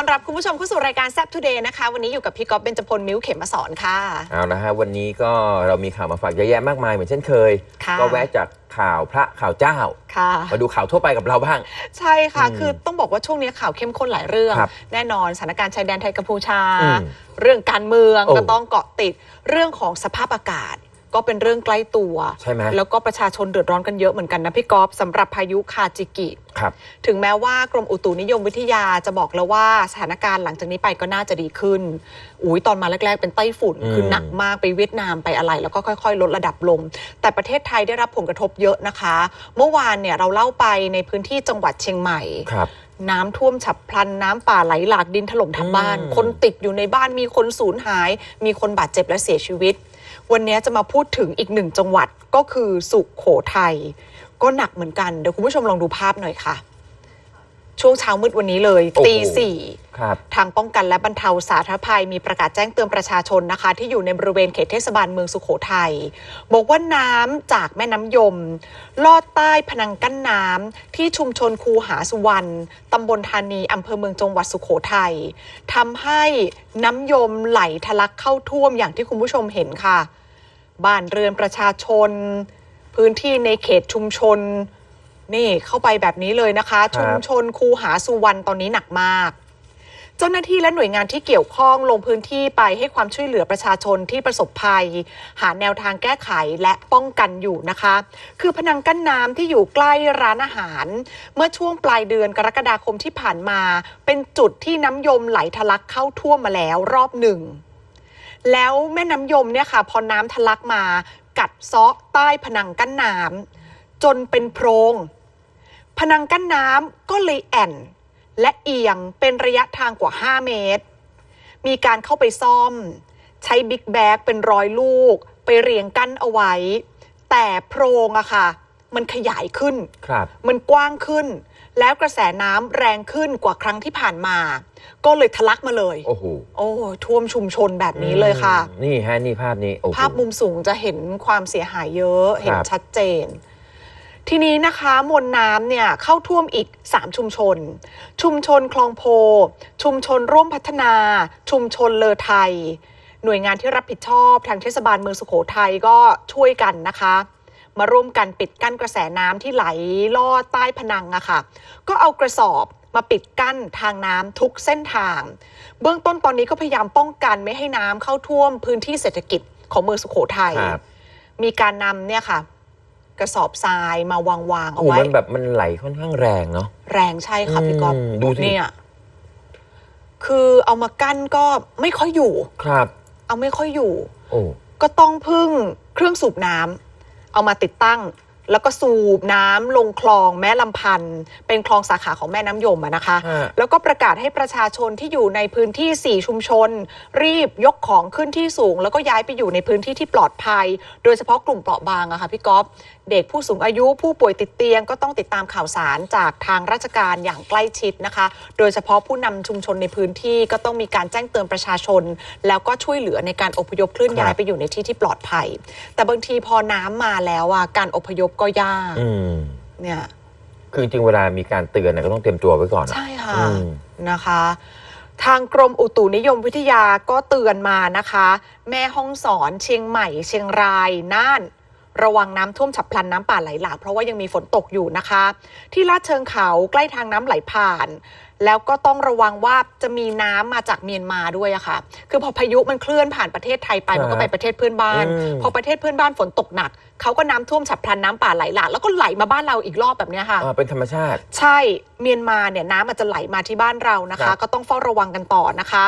ต้อนรับคุณผู้ชมเข้าสู่รายการแซ p ทูเดย์นะคะ วันนี้อยู่กับพี่ก๊อฟเบญจพลมิ้วเข็มมาสอนค่ะ เอานะฮะวันนี้ก็เรามีข่าวมาฝากเยอะแยะมากมายเหมือนเช่นเคย ค่ะ ก็แวะจากข่าวพระข่าวเจ้า ค่ะ มาดูข่าวทั่วไปกับเราบ้าง ใช่ค่ะ อืมคือต้องบอกว่าช่วงนี้ข่าวเข้มข้นหลายเรื่อง ครับแน่นอนสถานการณ์ชายแดนไทยกัมพูชา อืมเรื่องการเมืองโอ้ก็ต้องเกาะติดเรื่องของสภาพอากาศ ก็เป็นเรื่องใกล้ตัว ใช่ไหมแล้วก็ประชาชนเดือดร้อนกันเยอะเหมือนกันนะพี่ก๊อฟสำหรับพายุคาจิกิครับถึงแม้ว่ากรมอุตุนิยมวิทยาจะบอกแล้วว่าสถานการณ์หลังจากนี้ไปก็น่าจะดีขึ้นอุ้ยตอนมาแรก ๆ เป็นไต้ฝุ่นอืมคือหนักมากไปเวียดนามไปอะไร แล้วก็ค่อย ๆ ลดระดับลง แต่ประเทศไทยได้รับผลกระทบเยอะนะคะ เมื่อวานเนี่ยเราเล่าไปในพื้นที่จังหวัดเชียงใหม่ครับน้ำท่วมฉับพลันน้ำป่าไหลหลากดินถล่มทั้งบ้านอืมคนติดอยู่ในบ้านมีคนสูญหาย มีคนบาดเจ็บและเสียชีวิต วันนี้จะมาพูดถึงอีกหนึ่งจังหวัดก็คือสุขโขทัยก็หนักเหมือนกัน เดี๋ยวคุณผู้ชมลองดูภาพหน่อยค่ะ ช่วงเช้ามืดวันนี้เลยโอ้โหตีสี่ครับทางป้องกันและบรรเทาสาธารณภัยมีประกาศแจ้งเตือนประชาชนนะคะ ที่อยู่ในบริเวณเขตเทศบาลเมืองสุขโขทัยบอกว่าน้ำจากแม่น้ำยม ลอดใต้พนังกั้นน้ำที่ชุมชนคูหาสุวรรณตำบลธานีอำเภอเมืองจังหวัดสุขโขทัยทำให้น้ำยมไหลทะลักเข้าท่วมอย่างที่คุณผู้ชมเห็นค่ะ บ้านเรือนประชาชน พื้นที่ในเขตชุมชน นี่เข้าไปแบบนี้เลยนะคะครับชุมชนคูหาสุวรรณตอนนี้หนักมาก เจ้าหน้าที่และหน่วยงานที่เกี่ยวข้องลงพื้นที่ไปให้ความช่วยเหลือประชาชนที่ประสบภัย หาแนวทางแก้ไขและป้องกันอยู่นะคะ คือพนังกั้นน้ำที่อยู่ใกล้ร้านอาหาร เมื่อช่วงปลายเดือนกรกฎาคมที่ผ่านมา เป็นจุดที่น้ำยมไหลทะลักเข้าท่วมมาแล้วรอบหนึ่ง แล้วแม่น้ำยมเนี่ยค่ะ พอน้ำทะลักมา กัดเซาะใต้ผนังกั้นน้ำจนเป็นโพรง ผนังกั้นน้ำก็เลยแอ่น และเอียงเป็นระยะทางกว่า 5 เมตร มีการเข้าไปซ่อม ใช้บิ๊กแบ็กเป็นร้อยลูก ไปเรียงกั้นเอาไว้ แต่โพรงอะค่ะ มันขยายขึ้นครับมันกว้างขึ้น แล้วกระแสน้ำแรงขึ้นกว่าครั้งที่ผ่านมา ก็เลยทะลักมาเลย โอ้โหโอ้ท่วมชุมชนแบบนี้เลยค่ะ อืมนี่ฮะนี่ภาพนี้โอ้โห ภาพมุมสูงจะเห็นความเสียหายเยอะ เห็นชัดเจน ทีนี้นะคะมวลน้ำเนี่ยเข้าท่วมอีก 3 ชุมชน ชุมชนคลองโพ ชุมชนร่วมพัฒนา ชุมชนเลอไทย หน่วยงานที่รับผิดชอบทางเทศบาลเมืองสุโขทัยก็ช่วยกันนะคะ มาร่วมกันปิดกั้นกระแสน้ำที่ไหลลอดใต้พนังอะค่ะ ก็เอากระสอบมาปิดกั้นทางน้ำทุกเส้นทาง เบื้องต้นตอนนี้ก็พยายามป้องกันไม่ให้น้ำเข้าท่วมพื้นที่เศรษฐกิจของเมืองสุโขทัยครับมีการนำเนี่ยค่ะกระสอบทรายมาวางวางๆโอ้เอาโหไว้มันแบบมันไหลค่อนข้างแรงเนาะแรงใช่ค่ะพี่ก๊อฟอืมดูสิเนี่ยคือเอามากั้นก็ไม่ค่อยอยู่ครับ เอาไม่ค่อยอยู่โอ้ก็ต้องพึ่งเครื่องสูบน้ำ เอามาติดตั้ง แล้วก็สูบน้ำลงคลองแม่ลำพันธ์เป็นคลองสาขาของแม่น้ำยมอะนะคะฮะแล้วก็ประกาศให้ประชาชนที่อยู่ในพื้นที่ 4 ชุมชน รีบยกของขึ้นที่สูง แล้วก็ย้ายไปอยู่ในพื้นที่ที่ปลอดภัย โดยเฉพาะกลุ่มเปราะบางอะค่ะพี่ก๊อฟเด็กผู้สูงอายุผู้ป่วยติดเตียงก็ต้องติดตามข่าวสารจากทางราชการอย่างใกล้ชิดนะคะ โดยเฉพาะผู้นำชุมชนในพื้นที่ก็ต้องมีการแจ้งเตือนประชาชน แล้วก็ช่วยเหลือในการอพยพเคลื่อนย้ายครับไปอยู่ในที่ที่ปลอดภัย แต่บางทีพอน้ำมาแล้วอะการอพยพก็ยากอืมเนี่ย คือจริงๆเวลามีการเตือนเนี่ยก็ต้องเตรียมตัวไว้ก่อนอะ ใช่ค่ะ อืม นะคะ ทางกรมอุตุนิยมวิทยาก็เตือนมานะคะ แม่ห้องสอนเชียงใหม่ เชียงรายน่าน ระวังน้ำท่วมฉับพลันน้ำป่าไหลหลากเพราะว่ายังมีฝนตกอยู่นะคะ ที่ลาดเชิงเขาใกล้ทางน้ำไหลผ่าน แล้วก็ต้องระวังว่าจะมีน้ำมาจากเมียนมาด้วยอะค่ะ คือพอพายุมันเคลื่อนผ่านประเทศไทยไปครับมันก็ไปประเทศเพื่อนบ้าน อืม พอประเทศเพื่อนบ้านฝนตกหนัก เขาก็น้ำท่วมฉับพลันน้ำป่าไหลหลากแล้วก็ไหลมาบ้านเราอีกรอบแบบเนี้ยค่ะ อ่าเป็นธรรมชาติ ใช่เมียนมาเนี่ยน้ำอาจจะไหลมาที่บ้านเรานะครัคะ บ ก็ต้องเฝ้าระวังกันต่อนะคะ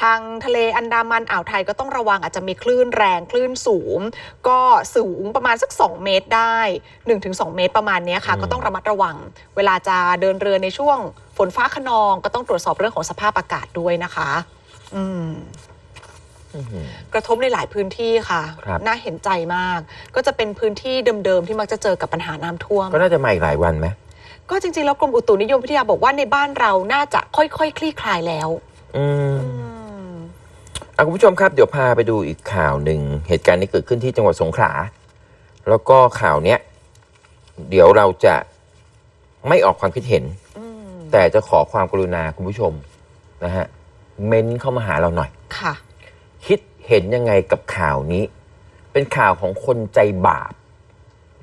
ทางทะเลอันดามันอ่าวไทยก็ต้องระวังอาจจะมีคลื่นแรงคลื่นสูง ก็สูงประมาณสัก 2 เมตรได้ 1-2 เมตรประมาณเนี้ยค่ะ ก็ต้องระมัดระวัง เวลาจะเดินเรือในช่วงฝนฟ้าขนอง ก็ต้องตรวจสอบเรื่องของสภาพอากาศด้วยนะคะ อืมอื้อหือ กระทบในหลายพื้นที่ค่ะครับน่าเห็นใจมาก ก็จะเป็นพื้นที่เดิมๆที่มักจะเจอกับปัญหาน้ำท่วม ก็น่าจะมาอีกหลายวันไหมก็จริงๆแล้วกรมอุตุนิยมวิทยาบอกว่าในบ้านเราน่าจะค่อยๆคลี่คลายแล้วอืมอะคุณผู้ชมครับ เดี๋ยวพาไปดูอีกข่าวหนึ่งเหตุการณ์นี้เกิดขึ้นที่จังหวัดสงขลาแล้วก็ข่าวเนี้ยเดี๋ยวเราจะไม่ออกความคิดเห็นอืมแต่จะขอความกรุณาคุณผู้ชมนะฮะ เม้นเข้ามาหาเราหน่อย ค่ะ คิดเห็นยังไงกับข่าวนี้ เป็นข่าวของคนใจบาป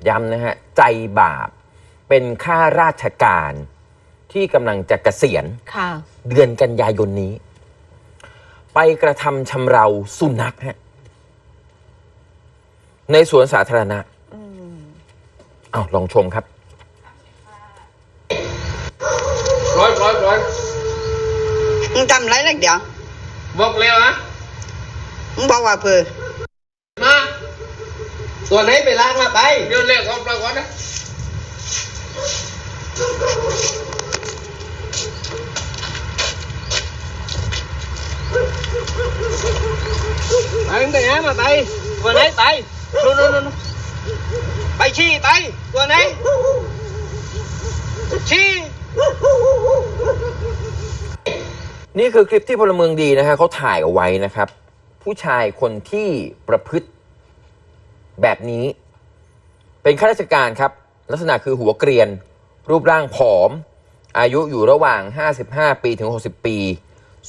ย้ำนะฮะ ใจบาป เป็นข้าราชการที่กำลังจะเกษียณค่ะเดือนกันยายนนี้ ไปกระทำชำเราสุนัขฮะในสวนสาธารณะอ้าวลองชมครับร้อยร้อยร้อยมึงทำไรนักเดี๋ยวบอกเร็วนะ มึงบอกว่าเพื่อมาตัวไหนไปล้างมาไปเดี๋ยวเรียกของเราก่อนนะไปมึงไปหามาไปตัวไหนไปนู่นนู่นนู่นไปชี้ไปตัวไหนชี้นี่คือคลิปที่พลเมืองดีนะฮะเขาถ่ายเอาไว้นะครับ ผู้ชายคนที่ประพฤติแบบนี้ เป็นข้าราชการครับ ลักษณะคือหัวเกรียน รูปร่างผอม อายุอยู่ระหว่าง 55 ปีถึง 60 ปี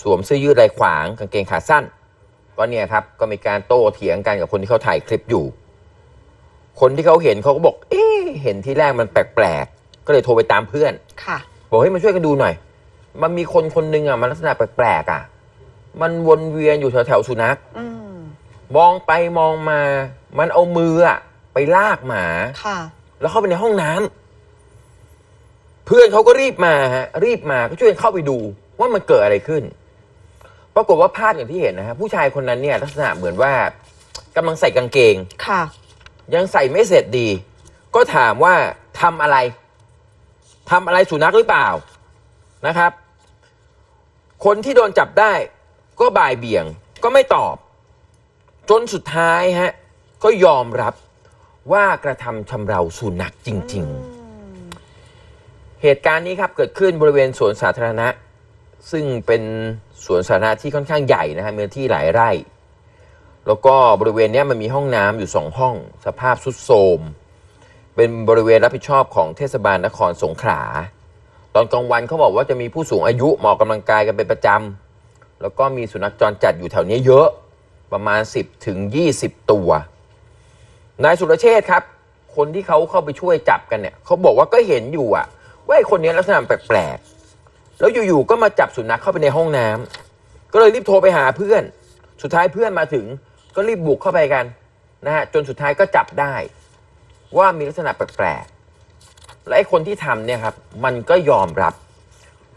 สวมเสื้อยืดลายขวางกางเกงขาสั้นก็เนี่ยครับก็มีการโต้เถียงกันกับคนที่เขาถ่ายคลิปอยู่ คนที่เขาเห็นเขาก็บอก เอ๊ะเห็นที่แรกมันแปลกๆ ก็เลยโทรไปตามเพื่อน ค่ะ บอกให้มาช่วยกันดูหน่อย มันมีคนคนหนึ่งอะมันลักษณะแปลกๆอะ มันวนเวียนอยู่แถวๆสุนัขอืมมองไปมองมา มันเอามืออะไปลากหมา ค่ะ แล้วเข้าไปในห้องน้ำเพื่อนเขาก็รีบมาฮะรีบมาก็ช่วยเข้าไปดูว่ามันเกิดอะไรขึ้น ปรากฏว่าภาพอย่างที่เห็นนะฮะผู้ชายคนนั้นเนี่ย ลักษณะเหมือนว่ากำลังใส่กางเกง ค่ะ ยังใส่ไม่เสร็จดี ก็ถามว่าทำอะไรทำอะไรสุนัขหรือเปล่านะครับ คนที่โดนจับได้ ก็บ่ายเบี่ยงก็ไม่ตอบ จนสุดท้ายฮะก็ยอมรับว่ากระทำชำเราสุนัขจริง ๆ เหตุการณ์นี้ครับเกิดขึ้นบริเวณสวนสาธารณะ ซึ่งเป็นสวนสาธารณะที่ค่อนข้างใหญ่นะฮะเนื้อที่หลายไร่ แล้วก็บริเวณเนี้ยมันมีห้องน้ำอยู่สองห้อง สภาพสุดโทรมเป็นบริเวณรับผิดชอบของเทศบาลนครสงขลา ตอนกลางวันเขาบอกว่าจะมีผู้สูงอายุมาออกกำลังกายกันเป็นประจำ แล้วก็มีสุนัขจรจัดอยู่แถวนี้เยอะประมาณ 10ถึง20 ตัวนายสุรเชษครับ คนที่เขาเข้าไปช่วยจับกันเนี่ยเขาบอกว่าก็เห็นอยู่อะว่าไอ้คนนี้ลักษณะแปลกๆแล้วอยู่ๆก็มาจับสุนัขเข้าไปในห้องน้ำก็เลยรีบโทรไปหาเพื่อน สุดท้ายเพื่อนมาถึง ก็รีบบุกเข้าไปกันนะฮะจนสุดท้ายก็จับได้ ว่ามีลักษณะแปลกๆและไอ้คนที่ทำเนี่ยครับมันก็ยอมรับ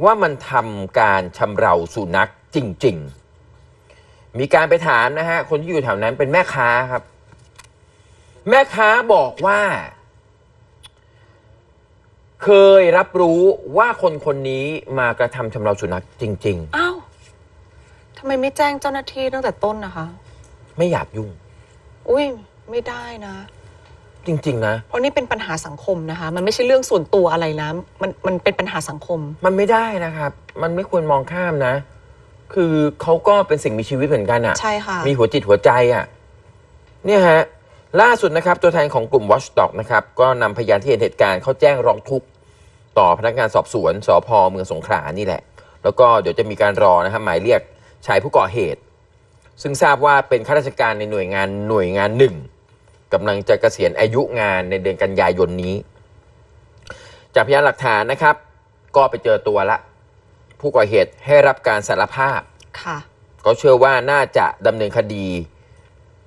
ว่ามันทำการชำเราสุนัข จริง ๆ มีการไปถามนะฮะ คนที่อยู่แถวนั้นเป็นแม่ค้าครับ แม่ค้าบอกว่า เคยรับรู้ว่าคนคนนี้มากระทำชำเราสุนัขจริง อ้าวทำไมไม่แจ้งเจ้าหน้าที่ตั้งแต่ต้นนะคะ ๆ ไม่อยากยุ่ง อุ้ยไม่ได้นะ จริง ๆ นะ เพราะนี่เป็นปัญหาสังคมนะคะ มันไม่ใช่เรื่องส่วนตัวอะไรนะ มันมันเป็นปัญหาสังคม มันไม่ได้นะครับ มันไม่ควรมองข้ามนะ คือเขาก็เป็นสิ่งมีชีวิตเหมือนกันอะใช่ค่ะ มีหัวจิตหัวใจอะเนี่ยฮะ ล่าสุดนะครับ ตัวแทนของกลุ่ม Watchdog นะครับ ก็นำพยานที่เห็นเหตุการณ์เข้าแจ้งร้องทุกข์ต่อพนักงานสอบสวนสพเมืองสงขลานี่แหละ แล้วก็เดี๋ยวจะมีการรอนะครับหมายเรียกชายผู้ก่อเหตุ ซึ่งทราบว่าเป็นข้าราชการในหน่วยงานหน่วยงานหนึ่งกำลังจะเกษียณอายุงานในเดือนกันยายนนี้ จากพยานหลักฐานนะครับ ก็ไปเจอตัวละ ผู้ก่อเหตุให้รับการสารภาพ ค่ะ ก็เชื่อว่าน่าจะดำเนินคดี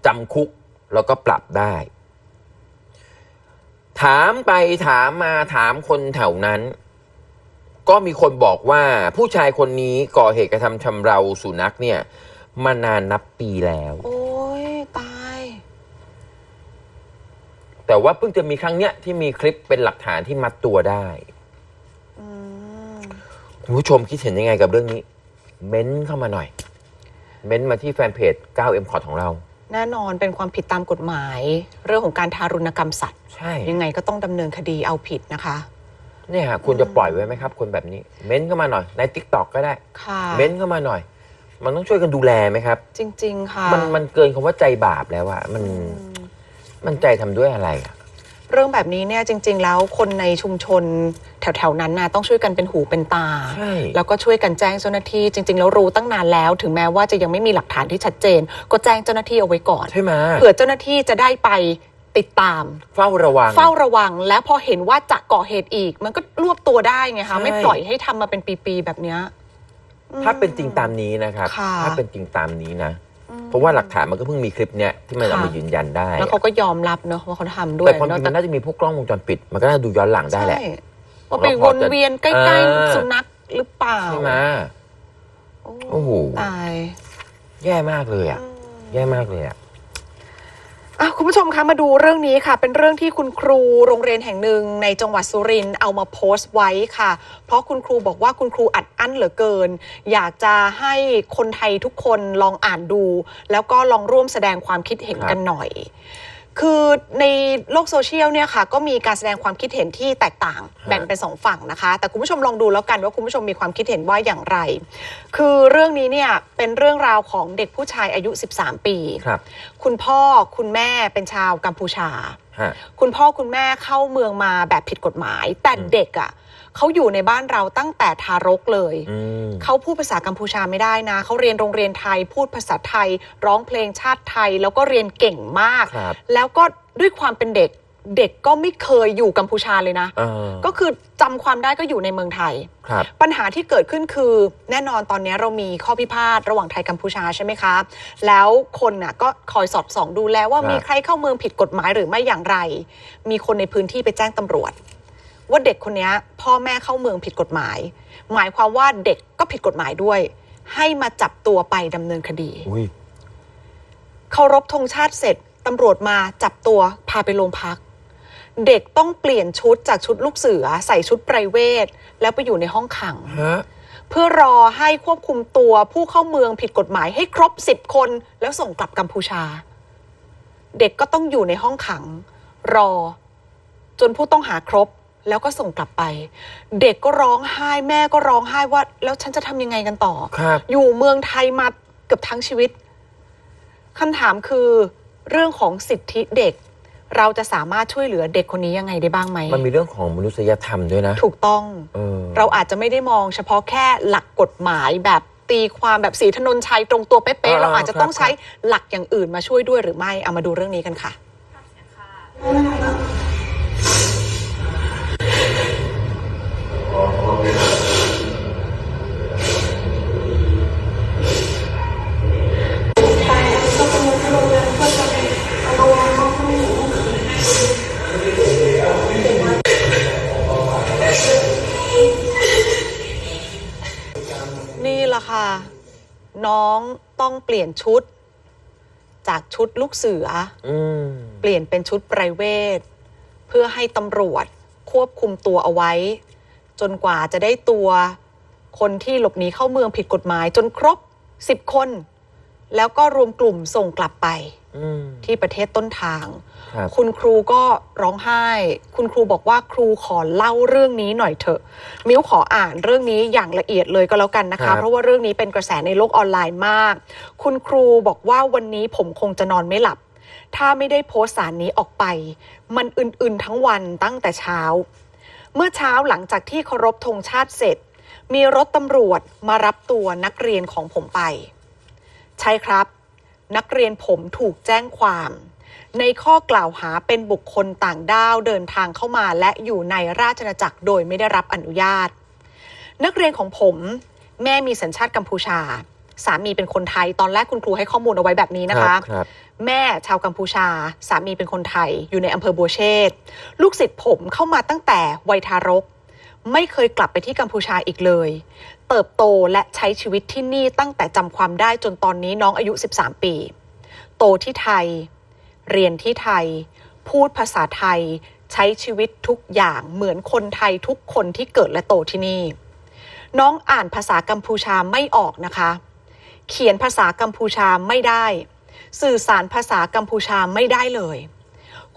จำคุกแล้วก็ปรับได้ ถามไปถามมาถามคนแถวนั้น ก็มีคนบอกว่าผู้ชายคนนี้ก่อเหตุกระทำชำเราสุนัขเนี่ย มานานนับปีแล้ว โอ้ยตาย แต่ว่าเพิ่งจะมีครั้งเนี้ยที่มีคลิปเป็นหลักฐานที่มัดตัวได้อืม คุณผู้ชมคิดเห็นยังไงกับเรื่องนี้ เม้นเข้ามาหน่อย เม้นมาที่แฟนเพจ 9M พอของเรา แน่นอนเป็นความผิดตามกฎหมาย เรื่องของการทารุณกรรมสัตว์ ใช่ ยังไงก็ต้องดำเนินคดีเอาผิดนะคะ เนี่ยฮะคุณจะปล่อยไว้ไหมครับ คนแบบนี้ เม้นเข้ามาหน่อย ใน t ิ k t o k ก็ได้ ค่ะ เม้นเข้ามาหน่อย มันต้องช่วยกันดูแลไหมครับ จริง ๆ ค่ะมันมันเกินคำว่าใจบาปแล้วอะมันอืม มันใจทำด้วยอะไรอะ เรื่องแบบนี้เนี่ยจริง ๆ แล้วคนในชุมชนแถวๆนั้นนะต้องช่วยกันเป็นหูเป็นตา ใช่ แล้วก็ช่วยกันแจ้งเจ้าหน้าที่จริง ๆ แล้วรู้ตั้งนานแล้ว ถึงแม้ว่าจะยังไม่มีหลักฐานที่ชัดเจน ก็แจ้งเจ้าหน้าที่เอาไว้ก่อนใช่ไหมเผื่อเจ้าหน้าที่จะได้ไปติดตาม เฝ้าระวัง เฝ้าระวังและพอเห็นว่าจะก่อเหตุอีก มันก็รวบตัวได้ไงใช่คะไม่ปล่อยให้ทำมาเป็นปีๆแบบเนี้ย ถ้าเป็นจริงตามนี้นะครับ ค่ะ ถ้าเป็นจริงตามนี้นะ เพราะว่าหลักฐานมันก็เพิ่งมีคลิปเนี้ยที่มันเอามายืนยันได้ แล้วเขาก็ยอมรับเนอะว่าเขาทำด้วยแต่ความจริงเนมัอะนน่าจะมีพวกกล้องวงจรปิด มันก็น่าดูย้อนหลังได้แหละใช่ว่าไปเราวพอนจะเวียนใกเอล้อๆสุนัขหรือเปล่าใช่ไหมโอ้โหตาย แย่มากเลยอะ แย่มากเลยอะอะ คุณผู้ชมคะมาดูเรื่องนี้ค่ะ เป็นเรื่องที่คุณครูโรงเรียนแห่งหนึ่งในจังหวัดสุรินทร์เอามาโพสต์ไว้ค่ะ เพราะคุณครูบอกว่าคุณครูอัดอั้นเหลือเกิน อยากจะให้คนไทยทุกคนลองอ่านดู แล้วก็ลองร่วมแสดงความคิดเห็นกันหน่อย คือในโลกโซเชียลเนี่ยค่ะก็มีการแสดงความคิดเห็นที่แตกต่างแบ่งเป็นสองฝั่งนะคะ แต่คุณผู้ชมลองดูแล้วกันว่าคุณผู้ชมมีความคิดเห็นว่าอย่างไร คือเรื่องนี้เนี่ยเป็นเรื่องราวของเด็กผู้ชายอายุ 13 ปี ครับ คุณพ่อคุณแม่เป็นชาวกัมพูชา ฮะ คุณพ่อคุณแม่เข้าเมืองมาแบบผิดกฎหมาย แต่อืมเด็กอะ่ะ เขาอยู่ในบ้านเราตั้งแต่ทารกเลยอืมเขาพูดภาษากัมพูชาไม่ได้นะ เขาเรียนโรงเรียนไทย พูดภาษาไทย ร้องเพลงชาติไทย แล้วก็เรียนเก่งมากครับแล้วก็ด้วยความเป็นเด็ก เด็กก็ไม่เคยอยู่กัมพูชาเลยนะเออก็คือจำความได้ก็อยู่ในเมืองไทยครับปัญหาที่เกิดขึ้นคือแน่นอนตอนนี้เรามีข้อพิพาทระหว่างไทยกัมพูชาใช่ไหมคะ แล้วคนน่ะก็คอยสอดส่องดูแลว่าครับมีใครเข้าเมืองผิดกฎหมายหรือไม่อย่างไร มีคนในพื้นที่ไปแจ้งตำรวจ ว่าเด็กคนนี้พ่อแม่เข้าเมืองผิดกฎหมาย หมายความว่าเด็กก็ผิดกฎหมายด้วย ให้มาจับตัวไปดำเนินคดีอุ้ยเคารพธงชาติเสร็จตำรวจมาจับตัวพาไปโรงพัก เด็กต้องเปลี่ยนชุดจากชุดลูกเสือ ใส่ชุดไพรเวทแล้วไปอยู่ในห้องขัง ฮะเพื่อรอให้ควบคุมตัวผู้เข้าเมืองผิดกฎหมายให้ครบสิบคน แล้วส่งกลับกัมพูชา เด็กก็ต้องอยู่ในห้องขัง รอ จนผู้ต้องหาครบ แล้วก็ส่งกลับไป เด็กก็ร้องไห้แม่ก็ร้องไห้ว่า แล้วฉันจะทำยังไงกันต่อ ครับ อยู่เมืองไทยมาเกือบทั้งชีวิตคำถามคือเรื่องของสิทธิเด็ก เราจะสามารถช่วยเหลือเด็กคนนี้ยังไงได้บ้างไหม มันมีเรื่องของมนุษยธรรมด้วยนะถูกต้อง เออเราอาจจะไม่ได้มองเฉพาะแค่หลักกฎหมายแบบตีความแบบสีถนนชัยตรงตัวเป๊ะอ่าๆเราอาจจะต้องครับใช้หลักอย่างอื่นมาช่วยด้วยหรือไม่ เอามาดูเรื่องนี้กันค่ะนี่แหละค่ะ น้องต้องเปลี่ยนชุด จากชุดลูกเสืออืมเปลี่ยนเป็นชุดไพรเวท เพื่อให้ตำรวจควบคุมตัวเอาไว้ จนกว่าจะได้ตัวคนที่หลบหนีเข้าเมืองผิดกฎหมาย จนครบ 10 คน แล้วก็รวมกลุ่มส่งกลับไปอืมที่ประเทศต้นทางครับคุณครูก็ร้องไห้ คุณครูบอกว่าครูขอเล่าเรื่องนี้หน่อยเถอะ มิ้วขออ่านเรื่องนี้อย่างละเอียดเลยก็แล้วกันนะครัคะบเพราะว่าเรื่องนี้เป็นกระแสในโลกออนไลน์มาก คุณครูบอกว่าวันนี้ผมคงจะนอนไม่หลับ ถ้าไม่ได้โพสต์สารนี้ออกไป มันอึนๆทั้งวันตั้งแต่เช้า เมื่อเช้าหลังจากที่เคารพธงชาติเสร็จ มีรถตำรวจมารับตัวนักเรียนของผมไป ใช่ครับ นักเรียนผมถูกแจ้งความ ในข้อกล่าวหาเป็นบุคคลต่างด้าวเดินทางเข้ามาและอยู่ในราชอาณาจักรโดยไม่ได้รับอนุญาต นักเรียนของผมแม่มีสัญชาติกัมพูชา สามีเป็นคนไทยตอนแรกคุณครูให้ข้อมูลเอาไว้แบบนี้นะคะรับครับ แม่ชาวกัมพูชา สามีเป็นคนไทย อยู่ในอำเภอบัวเชษลูกศิษย์ผมเข้ามาตั้งแต่วัยทารก ไม่เคยกลับไปที่กัมพูชาอีกเลย เติบโตและใช้ชีวิตที่นี่ตั้งแต่จำความได้จนตอนนี้น้องอายุ 13 ปี โตที่ไทย เรียนที่ไทย พูดภาษาไทย ใช้ชีวิตทุกอย่างเหมือนคนไทยทุกคนที่เกิดและโตที่นี่ น้องอ่านภาษากัมพูชาไม่ออกนะคะ เขียนภาษากัมพูชาไม่ได้ สื่อสารภาษากัมพูชาไม่ได้เลย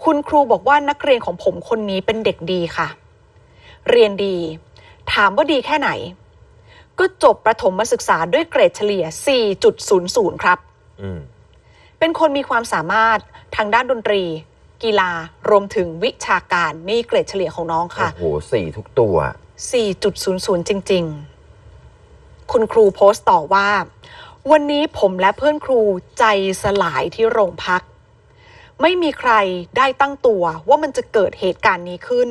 คุณครูบอกว่านักเรียนของผมคนนี้เป็นเด็กดีค่ะ เรียนดี ถามว่าดีแค่ไหน ก็จบประถมศึกษาด้วยเกรดเฉลี่ย 4.00 ครับอืมเป็นคนมีความสามารถทางด้านดนตรี กีฬารวมถึงวิชาการนี่เกรดเฉลี่ยของน้องค่ะ โอ้โหสี่ทุกตัว 4.00 จริง ๆ คุณครูโพสต์ต่อว่า วันนี้ผมและเพื่อนครูใจสลายที่โรงพัก ไม่มีใครได้ตั้งตัวว่ามันจะเกิดเหตุการณ์นี้ขึ้น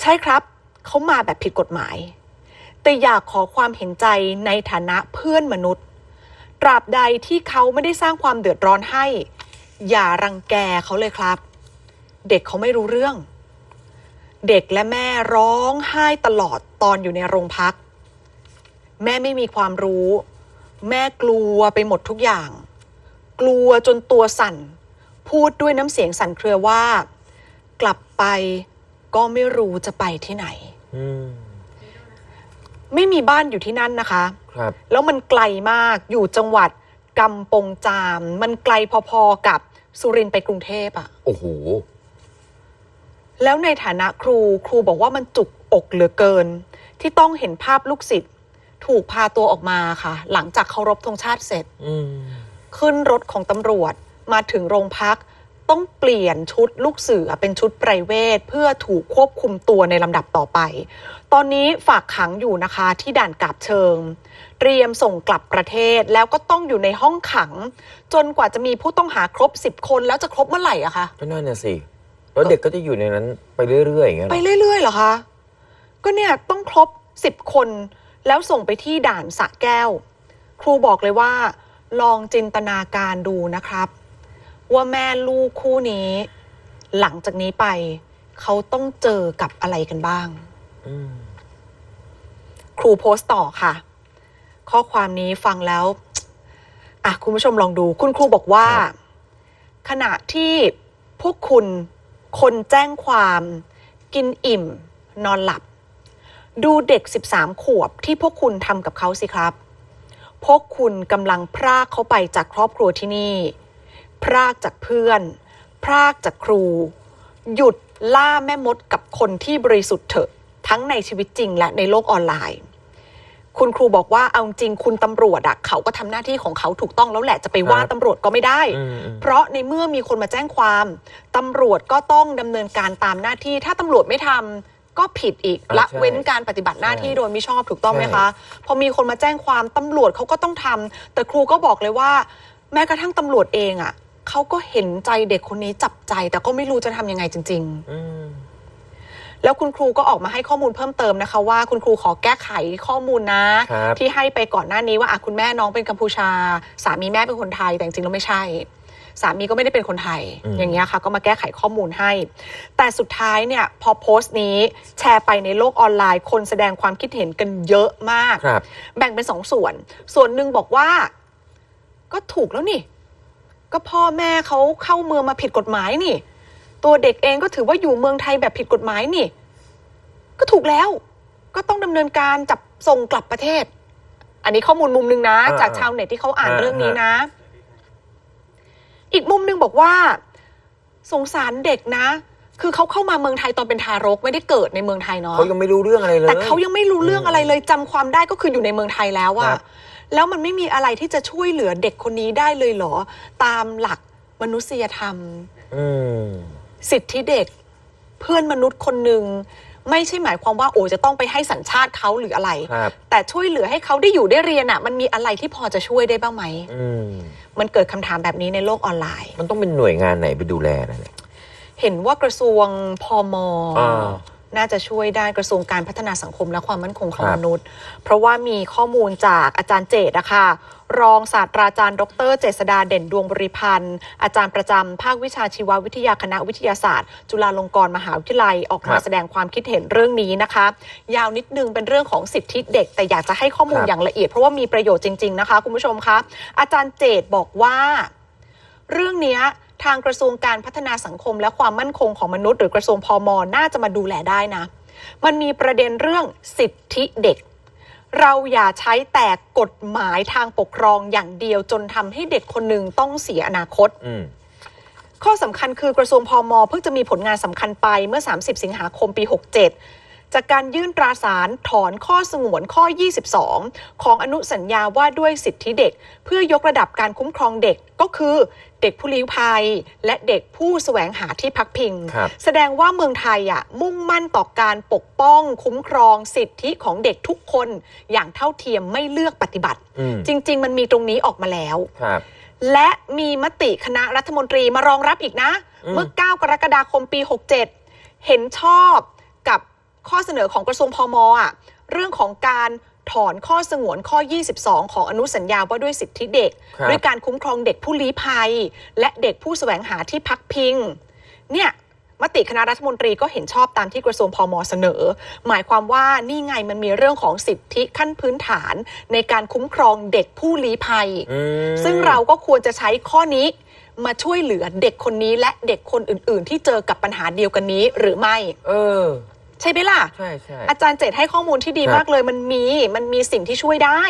ใช่ครับ เขามาแบบผิดกฎหมาย แต่อยากขอความเห็นใจในฐานะเพื่อนมนุษย์ ตราบใดที่เขาไม่ได้สร้างความเดือดร้อนให้ อย่ารังแกเขาเลยครับ เด็กเขาไม่รู้เรื่อง เด็กและแม่ร้องไห้ตลอดตอนอยู่ในโรงพัก แม่ไม่มีความรู้ แม่กลัวไปหมดทุกอย่าง กลัวจนตัวสั่น พูดด้วยน้ำเสียงสั่นเครือว่า กลับไปก็ไม่รู้จะไปที่ไหนอืมไม่มีบ้านอยู่ที่นั่นนะคะครับแล้วมันไกลมากอยู่จังหวัดกำปงจาม มันไกลพอๆกับสุรินทร์ไปกรุงเทพอะโอ้โห แล้วในฐานะครูครูบอกว่ามันจุกอกเหลือเกิน ที่ต้องเห็นภาพลูกศิษย์ ถูกพาตัวออกมาค่ะ หลังจากเคารพธงชาติเสร็จอืมขึ้นรถของตำรวจมาถึงโรงพักต้องเปลี่ยนชุดลูกเสือเป็นชุดไพรเวทเพื่อถูกควบคุมตัวในลำดับต่อไป ตอนนี้ฝากขังอยู่นะคะที่ด่านกาบเชิง เตรียมส่งกลับประเทศแล้วก็ต้องอยู่ในห้องขัง จนกว่าจะมีผู้ต้องหาครบ10คนแล้วจะครบเมื่อไหร่อะคะก็นั่นน่ะสิ แล้วเด็กก็จะอยู่ในนั้นไปเรื่อยๆอย่างเงี้ยเหรไปอเรื่อยๆเหรอคะ ก็เนี่ยต้องครบ10คน แล้วส่งไปที่ด่านสระแก้ว ครูบอกเลยว่า ลองจินตนาการดูนะครับ ว่าแม่ลูกคู่นี้ หลังจากนี้ไป เขาต้องเจอกับอะไรกันบ้างอืมครูโพสต์ต่อค่ะ ข้อความนี้ฟังแล้วอะคุณผู้ชมลองดู คุณครูบอกว่า ขณะที่พวกคุณคนแจ้งความ กินอิ่ม นอนหลับ ดูเด็ก 13 ขวบที่พวกคุณทำกับเขาสิครับ พวกคุณกำลังพรากเขาไปจากครอบครัวที่นี่ พรากจากเพื่อน พรากจากครู หยุดล่าแม่มดกับคนที่บริสุทธิ์เถอะ ทั้งในชีวิตจริงและในโลกออนไลน์ คุณครูบอกว่าเอาจริงคุณตำรวจอะเขาก็ทำหน้าที่ของเขาถูกต้องแล้วแหละจะไปว่าครับตำรวจก็ไม่ได้อืมอืมเพราะในเมื่อมีคนมาแจ้งความตำรวจก็ต้องดำเนินการตามหน้าที่ ถ้าตำรวจไม่ทำ ก็ผิดอีก อ่าละใช่เว้นการปฏิบัติหน้าที่ใช่โดยไม่ชอบถูกต้องไหมใช่คะ พอมีคนมาแจ้งความตำรวจเขาก็ต้องทำแต่ครูก็บอกเลยว่า แม้กระทั่งตำรวจเองอะเขาก็เห็นใจเด็กคนนี้จับใจ แต่ก็ไม่รู้จะทำยังไงจริง ๆ อืม แล้วคุณครูก็ออกมาให้ข้อมูลเพิ่มเติมนะคะ ว่าคุณครูขอแก้ไขข้อมูลนะ ครับ ที่ให้ไปก่อนหน้านี้ว่าอะคุณแม่น้องเป็นกัมพูชา สามีแม่เป็นคนไทยแต่จริงๆแล้วไม่ใช่ สามีก็ไม่ได้เป็นคนไทย อย่างเงี้ยค่ะ ก็มาแก้ไขข้อมูลให้ แต่สุดท้ายเนี่ยพอโพสต์นี้แชร์ไปในโลกออนไลน์ คนแสดงความคิดเห็นกันเยอะมากครับแบ่งเป็นสองส่วน ส่วนหนึ่งบอกว่า ก็ถูกแล้วนี่ ก็พ่อแม่เขาเข้าเมืองมาผิดกฎหมายนี่ ตัวเด็กเองก็ถือว่าอยู่เมืองไทยแบบผิดกฎหมายนี่ ก็ถูกแล้ว ก็ต้องดำเนินการจับส่งกลับประเทศ อันนี้ข้อมูลมุมหนึ่งนะอ่าจากชาวเน็ตที่เขาอ่านอ่าเรื่องนี้นะอีกมุมหนึ่ง บอกว่าสงสารเด็กนะ คือเขาเข้ามาเมืองไทยตอนเป็นทารกไม่ได้เกิดในเมืองไทยเนาะเขายังไม่รู้เรื่องอะไรเลย แต่เขายังไม่รู้เรื่องอะไรเลยจำความได้ก็คืออยู่ในเมืองไทยแล้วครัอะบแล้วมันไม่มีอะไรที่จะช่วยเหลือเด็กคนนี้ได้เลยเหรอ ตามหลักมนุษยธรรมอืมสิทธิเด็ก เพื่อนมนุษย์คนหนึ่ง ไม่ใช่หมายความว่าโอ้จะต้องไปให้สัญชาติเขาหรืออะไร ครับ แต่ช่วยเหลือให้เขาได้อยู่ได้เรียนอะมันมีอะไรที่พอจะช่วยได้บ้างไหม อืมมันเกิดคำถามแบบนี้ในโลกออนไลน์ มันต้องเป็นหน่วยงานไหนไปดูแลนะเนี่ย เห็นว่ากระทรวงพอมอ่าน่าจะช่วยได้กระทรวงการพัฒนาสังคมและความมั่นคงของครับมนุษย์ เพราะว่ามีข้อมูลจากอาจารย์เจตนะคะ รองศาสตราจารย์ ดร เจษดาเด่นดวงบริพันธ์ อาจารย์ประจำภาควิชาชีววิทยาคณะวิทยาศาสตร์ จุฬาลงกรณ์มหาวิทยาลัยออกมาแสดงความคิดเห็นเรื่องนี้นะคะ ยาวนิดนึงเป็นเรื่องของสิทธิเด็ก แต่อยากจะให้ข้อมูลอย่างละเอียดเพราะว่ามีประโยชน์จริง ๆ นะคะ คุณผู้ชมคะอาจารย์เจตบอกว่า เรื่องนี้ทางกระทรวงการพัฒนาสังคม และความมั่นคงของมนุษย์หรือกระทรวงพอมน่าจะมาดูแลได้นะ มันมีประเด็นเรื่องสิทธิเด็ก เราอย่าใช้แต่กฎหมายทางปกครองอย่างเดียวจนทำให้เด็กคนหนึ่งต้องเสียอนาคต อืม ข้อสำคัญคือกระทรวงพอมเพิ่งจะมีผลงานสำคัญไปเมื่อ 30 สิงหาคมปี 67 จากการยื่นตราสารถอนข้อสงวนข้อ 22 ของอนุสัญญาว่าด้วยสิทธิเด็ก เพื่อยกระดับการคุ้มครองเด็กก็คือ เด็กผู้ลี้ภัย และเด็กผู้แสวงหาที่พักพิงครับแสดงว่าเมืองไทยอะมุ่งมั่นต่อการปกป้อง คุ้มครองสิทธิของเด็กทุกคน อย่างเท่าเทียมไม่เลือกปฏิบัติอืมจริง ๆ มันมีตรงนี้ออกมาแล้วครับและมีมติคณะรัฐมนตรีมารองรับอีกนะอืมเมื่อ 9 กรกฎาคมปี 67 เห็นชอบกับข้อเสนอของกระทรวงพมอะเรื่องของการ ถอนข้อสงวนข้อ 22 ของอนุสัญญาว่าด้วยสิทธิเด็กครับด้วยการคุ้มครองเด็กผู้ลี้ภัย และเด็กผู้แสวงหาที่พักพิง เนี่ยมติคณะรัฐมนตรีก็เห็นชอบตามที่กระทรวงพมเสนอ หมายความว่านี่ไงมันมีเรื่องของสิทธิขั้นพื้นฐาน ในการคุ้มครองเด็กผู้ลี้ภัยอืมซึ่งเราก็ควรจะใช้ข้อนี้มาช่วยเหลือเด็กคนนี้และเด็กคนอื่น ๆ ที่เจอกับปัญหาเดียวกันนี้หรือไม่ เออ ใช่ไหมล่ะ ใช่ใช่ อาจารย์เจตให้ข้อมูลที่ดีครับ มากเลยมันมีมันมีสิ่งที่ช่วยได้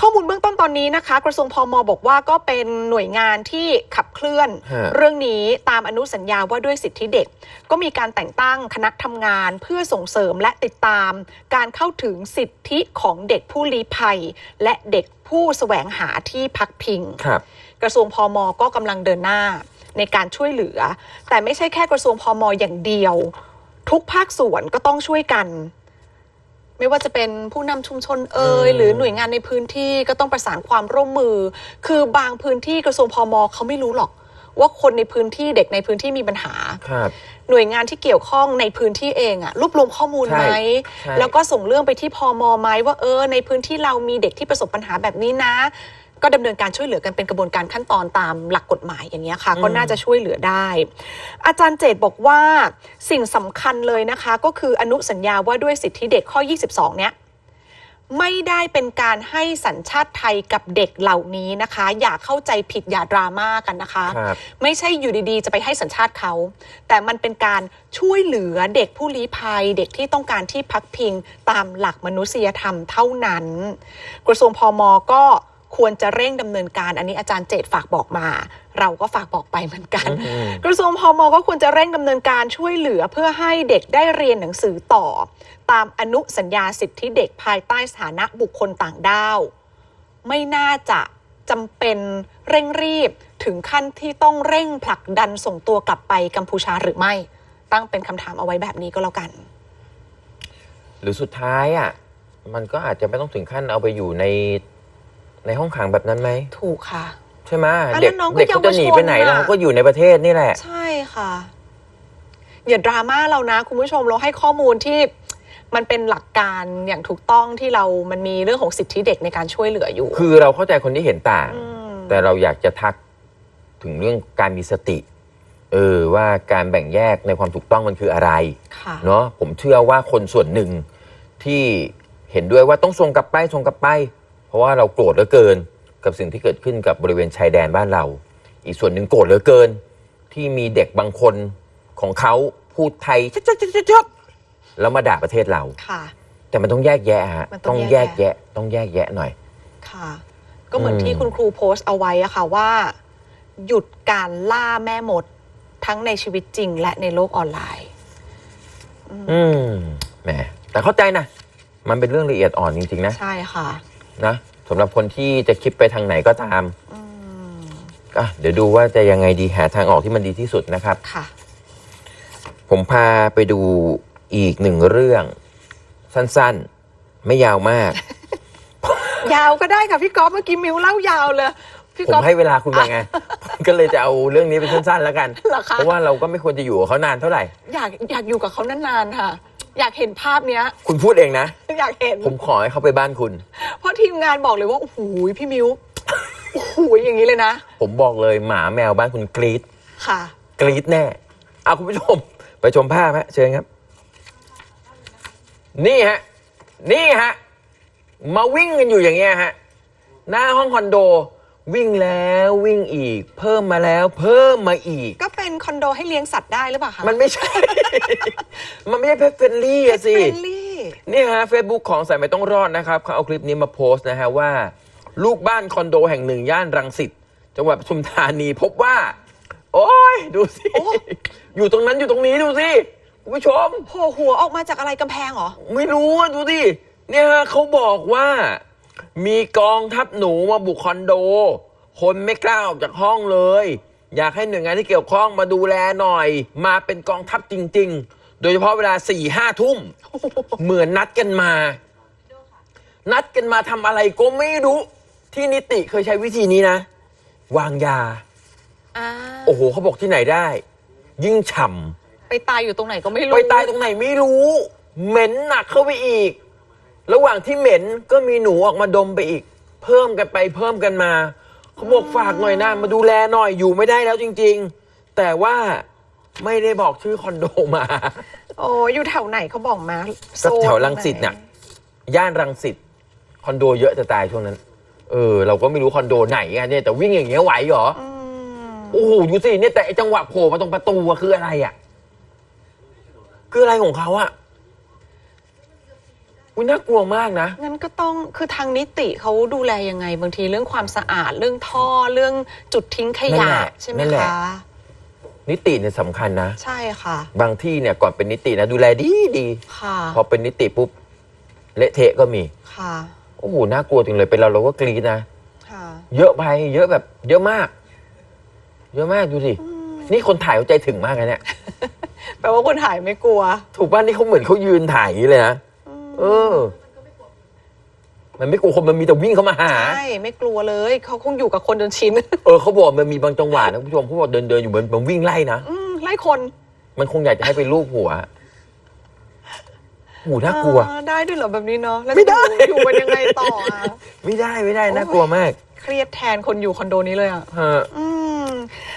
ข้อมูลเบื้องต้นตอนนี้นะคะ กระทรวงพมบอกว่าก็เป็นหน่วยงานที่ขับเคลื่อน ฮะ เรื่องนี้ตามอนุสัญญาว่าด้วยสิทธิเด็ก ก็มีการแต่งตั้งคณะทำงานเพื่อส่งเสริมและติดตาม การเข้าถึงสิทธิของเด็กผู้ลี้ภัย และเด็กผู้แสวงหาที่พักพิง ครับ กระทรวงพอมก็กำลังเดินหน้าในการช่วยเหลือ แต่ไม่ใช่แค่กระทรวงพอมอย่างเดียว ทุกภาคส่วนก็ต้องช่วยกัน ไม่ว่าจะเป็นผู้นำชุมชนเอ่ยอืมหรือหน่วยงานในพื้นที่ก็ต้องประสานความร่วมมือ คือบางพื้นที่กระทรวงพอมเขาไม่รู้หรอก ว่าคนในพื้นที่เด็กในพื้นที่มีปัญหาครับหน่วยงานที่เกี่ยวข้องในพื้นที่เองอะรวบรวมข้อมูลไหมใช่ใช่แล้วก็ส่งเรื่องไปที่พอมไหมว่าเออ ในพื้นที่เรามีเด็กที่ประสบปัญหาแบบนี้นะ ก็ดำเนินการช่วยเหลือกันเป็นกระบวนการขั้นตอนตามหลักกฎหมายอย่างเงี้ยค่ะ ก็น่าจะช่วยเหลือได้ อาจารย์เจตบอกว่าสิ่งสำคัญเลยนะคะ ก็คืออนุสัญญาว่าด้วยสิทธิเด็กข้อ 22 เนี้ยไม่ได้เป็นการให้สัญชาติไทยกับเด็กเหล่านี้นะคะ อย่าเข้าใจผิดอย่าดราม่ากันนะคะครับไม่ใช่อยู่ดีๆ จะไปให้สัญชาติเขา แต่มันเป็นการช่วยเหลือเด็กผู้ลี้ภัย เด็กที่ต้องการที่พักพิงตามหลักมนุษยธรรมเท่านั้น กระทรวงพมก็ ควรจะเร่งดำเนินการ อันนี้อาจารย์เจตฝากบอกมา เราก็ฝากบอกไปเหมือนกันอืมกระทรวงพมก็ควรจะเร่งดำเนินการช่วยเหลือเพื่อให้เด็กได้เรียนหนังสือต่อ ตามอนุสัญญาสิทธิเด็กภายใต้สถานะบุคคลต่างด้าว ไม่น่าจะจำเป็นเร่งรีบถึงขั้นที่ต้องเร่งผลักดันส่งตัวกลับไปกัมพูชาหรือไม่ ตั้งเป็นคำถามเอาไว้แบบนี้ก็แล้วกัน หรือสุดท้ายอะมันก็อาจจะไม่ต้องถึงขั้นเอาไปอยู่ใน ในห้องขังแบบนั้นไหม ถูกค่ะ ใช่ไหมอันนั้นเด็กน้องก็เด็กเขาจะหนีไปไหนเยาวชนแล้วอะเขาก็อยู่ในประเทศนี่แหละ ใช่ค่ะอย่าดราม่าเรานะ คุณผู้ชมเราให้ข้อมูลที่มันเป็นหลักการอย่างถูกต้องที่เรามันมีเรื่องของสิทธิเด็กในการช่วยเหลืออยู่ คือเราเข้าใจคนที่เห็นต่างมแต่เราอยากจะทักถึงเรื่องการมีสติ เออว่าการแบ่งแยกในความถูกต้องมันคืออะไรค่ะเนาะผมเชื่อว่าคนส่วนหนึ่งที่เห็นด้วยว่าต้องส่งกลับไปส่งกลับไป เพราะว่าเราโกรธเหลือเกินกับสิ่งที่เกิดขึ้นกับบริเวณชายแดนบ้านเรา อีกส่วนหนึ่งโกรธเหลือเกิน ที่มีเด็กบางคนของเขาพูดไทยชัดๆๆๆแล้วมาด่าประเทศเรา ค่ะ แต่มันต้องแยกแยะฮะมันต้ต้อองงแยแยกกแยะ แยะ ต้องแยกแยะหน่อย ค่ะ ก็เหมือนอืม ที่คุณครูโพสต์เอาไว้อะค่ะว่า หยุดการล่าแม่มด ทั้งในชีวิตจริงและในโลกออนไลน์ อืมแหมแต่เข้าใจนะ มันเป็นเรื่องละเอียดอ่อนจริงๆนะ ใช่ค่ะ นะสำหรับคนที่จะคิดไปทางไหนก็ตามอืมอะเดี๋ยวดูว่าจะยังไงดีหาทางออกที่มันดีที่สุดนะครับ ค่ะ ผมพาไปดูอีกหนึ่งเรื่อง สั้นๆ ไม่ยาวมาก ยาวก็ได้ค่ะพี่ก๊อฟเมื่อกี้มิวเล่ายาวเลย พี่ผมก๊อฟให้เวลาคุณมาไงก็เลยจะเอาเรื่องนี้เป็นสั้นๆแล้วกัน เหรอคะ เพราะว่าเราก็ไม่ควรจะอยู่กับเขานานเท่าไหร่ อยากอยากอยู่กับเขานานๆค่ะ อยากเห็นภาพเนี้ย คุณพูดเองนะ อยากเห็น ผมขอให้เขาไปบ้านคุณ เพราะทีมงานบอกเลยว่า โอ้โหพี่มิวโอ้โหอย่างนี้เลยนะ ผมบอกเลยหมาแมวบ้านคุณกรีดค่ะ กรี๊ดแน่เอาคุณผู้ชม ไปชมภาพฮะเชิญครับ นี่ฮะ นี่ฮะ มาวิ่งกันอยู่อย่างเงี้ยฮะ หน้าห้องคอนโด วิ่งแล้ววิ่งอีก เพิ่มมาแล้วเพิ่มมาอีก ก็เป็นคอนโดให้เลี้ยงสัตว์ได้หรือเปล่าคะมันไม่ใช่ มันไม่ใช่เพ t เฟรนลี่อะสิเฟรนลี่ นี่ฮะ Facebook ของสายไม่ต้องรอดนะครับเขาเอาคลิปนี้มาโพสต์นะฮะว่า ลูกบ้านคอนโดแห่งหนึ่งย่านรังสิตจังหวัดปทุมธานีพบว่า โอ้ยดูสิ โอ้ อยู่ตรงนั้นอยู่ตรงนี้ดูสิคุณผู้ชม โผล่หัวออกมาจากอะไรกำแพงเหรอ ไม่รู้อะดูดิเนี่ยฮะเขาบอกว่า มีกองทัพหนูมาบุกคอนโด คนไม่กล้าออกจากห้องเลย อยากให้หน่วยงานที่เกี่ยวข้องมาดูแลหน่อย มาเป็นกองทัพจริง ๆ โดยเฉพาะเวลาสี่ห้าทุ่ม เหมือนนัดกันมา นัดกันมาทำอะไรก็ไม่รู้ ที่นิติเคยใช้วิธีนี้นะ วางยา อ่าโอ้โหเขาบอกที่ไหนได้ ยิ่งฉ่ำ ไปตายอยู่ตรงไหนก็ไม่รู้ ไปตายตรงไหนไม่รู้ เหม็นหนักเข้าไปอีก ระหว่างที่เหม็นก็มีหนูออกมาดมไปอีก เพิ่มกันไปเพิ่มกันมาเขาบอกฝากหน่อยนะมาดูแลหน่อยอยู่ไม่ได้แล้วจริง ๆ แต่ว่าไม่ได้บอกชื่อคอนโดมา โอ้อยู่แถวไหนเขาบอกมาก็แถวรังสิตน่ะ ย่านรังสิตคอนโดเยอะจะตายช่วงนั้น เออ เราก็ไม่รู้คอนโดไหนอะเนี่ยแต่วิ่งอย่างเงี้ยไหวเหรออืมโอ้โหดูสิเนี่ยแต่ไอ้จังหวะโผล่มาตรงประตูอะคืออะไรอะคืออะไรของเขาอะ อุ้ยน่ากลัวมากนะ งั้นก็ต้องคือทางนิติเขาดูแลยังไง บางทีเรื่องความสะอาดเรื่องท่อเรื่องจุดทิ้งขนั่ยะนแหละใช่ไหมนั่นแหละ คะนิติเนี่ยสำคัญนะ ใช่ค่ะบางที่เนี่ยก่อนเป็นนิตินะดูแลดีดีค่ะพอเป็นนิติปุ๊บเละเทะก็มี ค่ะโอ้โหน่ากลัวจริงเลยเป็นเราเราก็กรีดนะ ค่ะเยอะไปเยอะแบบ เยอะมาก เยอะมากดูสินี่คนถ่ายเขาใจถึงมากนะเนี่ย แปลว่าคนถ่ายไม่กลัว ถูกป่ะนี่เขาเหมือนเขายืนถ่ายอย่างนี้เลยนะ เออ มันไม่กลัวคนมันมีแต่วิ่งเข้ามาหา ใช่ไม่กลัวเลยเขาคงอยู่กับคนจนชินเออเขาบอกมันมีบางจังหวะนะคุณผู้ชมเขาบอกเดินเดินๆอยู่เหมือนมันวิ่งไล่นะ อืมไล่คนมันคงอยากจะให้ไปลูบหัวหูน่ากลัวอ่าได้ด้วยเหรอแบบนี้เนาะแล้วไม่ได้ จะอยู่อยู่กันยังไงต่ออะไม่ได้ไม่ได้น่ากลัวมากเค รียดแทนคนอยู่คอนโดนี้เลยอะฮะอืม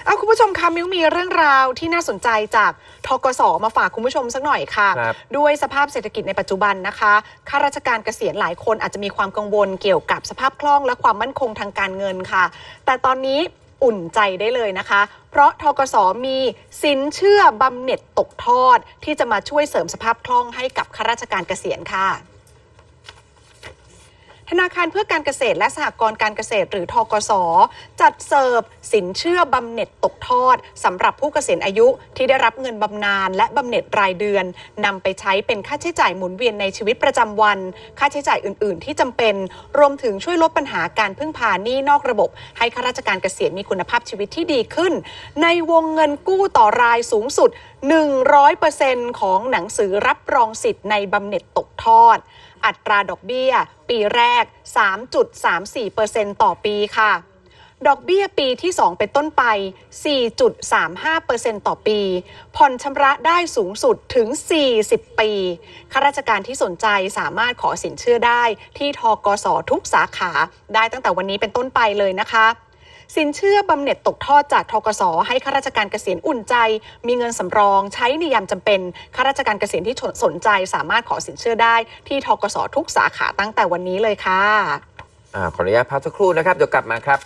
เอาคุณผู้ชมคะมิ้วมีเรื่องราวที่น่าสนใจจากทกสมาฝากคุณผู้ชมสักหน่อยค่ะ ครับด้วยสภาพเศรษฐกิจในปัจจุบันนะคะข้าราชการเกษียณหลายคนอาจจะมีความกังวลเกี่ยวกับสภาพคล่องและความมั่นคงทางการเงินค่ะ แต่ตอนนี้อุ่นใจได้เลยนะคะ เพราะทกสมีสินเชื่อบำเหน็จตกทอด ที่จะมาช่วยเสริมสภาพคล่องให้กับข้าราชการเกษียณค่ะ ธนาคารเพื่อการเกษตรและสหกรณ์การเกษตรหรือทกสจัดเสิร์ฟสินเชื่อบำเหน็จตกทอดสำหรับผู้เกษียณอายุที่ได้รับเงินบำนาญและบำเหน็จรายเดือนนำไปใช้เป็นค่าใช้จ่ายหมุนเวียนในชีวิตประจำวัน ค่าใช้จ่ายอื่น ๆ ที่จำเป็น รวมถึงช่วยลดปัญหาการพึ่งพาหนี้นอกระบบ ให้ข้าราชการเกษียณมีคุณภาพชีวิตที่ดีขึ้น ในวงเงินกู้ต่อรายสูงสุด 100%ของหนังสือรับรองสิทธิ์ในบำเหน็จตกทอด อัตราดอกเบี้ย ปีแรก 3.34%ต่อปีค่ะ ดอกเบี้ยปีที่ 2 เป็นต้นไป 4.35%ต่อปี ผ่อนชำระได้สูงสุดถึง 40 ปีข้าราชการที่สนใจสามารถขอสินเชื่อได้ที่ทกสทุกสาขาได้ตั้งแต่วันนี้เป็นต้นไปเลยนะคะ สินเชื่อบำเหน็จตกทอดจากทกสให้ข้าราชการเกษียณอุ่นใจ มีเงินสำรอง ใช้ในยามจำเป็นข้าราชการเกษียณที่สนใจ สามารถขอสินเชื่อได้ ที่ทกสทุกสาขาตั้งแต่วันนี้เลยค่ะอขออนุญาตพักสักครู่นะครับเดี๋ยวกลับมาครับ